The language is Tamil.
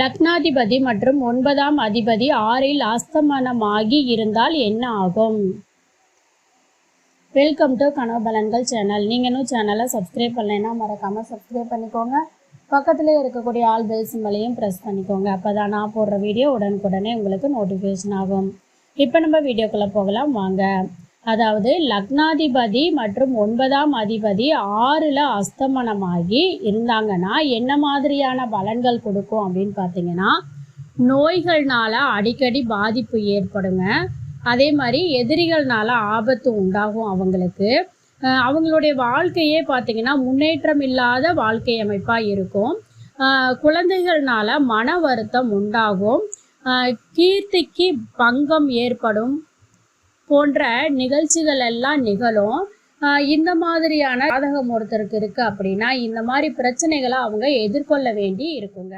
லக்னாதிபதி மற்றும் ஒன்பதாம் அதிபதி ஆறில் அஸ்தமனமாகி இருந்தால் என்ன ஆகும்? வெல்கம் டு கனவபலன்கள் சேனல். நீங்கள் இன்னும் சேனலை சப்ஸ்கிரைப் பண்ணலைன்னா மறக்காமல் சப்ஸ்கிரைப் பண்ணிக்கோங்க. பக்கத்தில் இருக்கக்கூடிய ஆல் பெல் சிம்பலையும் ப்ரெஸ் பண்ணிக்கோங்க. அப்போ தான் நான் போடுற வீடியோ உடனுக்குடனே உங்களுக்கு நோட்டிஃபிகேஷன் ஆகும். இப்போ நம்ம வீடியோக்குள்ளே போகலாம். வாங்க. அதாவது லக்னாதிபதி மற்றும் ஒன்பதாம் அதிபதி ஆறில் அஸ்தமனமாகி இருந்தாங்கன்னா என்ன மாதிரியான பலன்கள் கொடுக்கும் அப்படின்னு பார்த்தீங்கன்னா நோய்கள்னால அடிக்கடி பாதிப்பு ஏற்படுங்க. அதே மாதிரி எதிரிகள்னால ஆபத்து உண்டாகும் அவங்களுக்கு. அவங்களுடைய வாழ்க்கையே பார்த்தீங்கன்னா முன்னேற்றம் இல்லாத வாழ்க்கை அமைப்பாக இருக்கும். குழந்தைகள்னால மன வருத்தம் உண்டாகும். கீர்த்திக்கு பங்கம் ஏற்படும். போன்ற நிகழ்ச்சிகள் எல்லாம் நிகழும். ஆஹ் இந்த மாதிரியான ஜாதகம் ஒருத்தருக்கு இருக்கு அப்படின்னா இந்த மாதிரி பிரச்சனைகளை அவங்க எதிர்கொள்ள வேண்டி இருக்குங்க.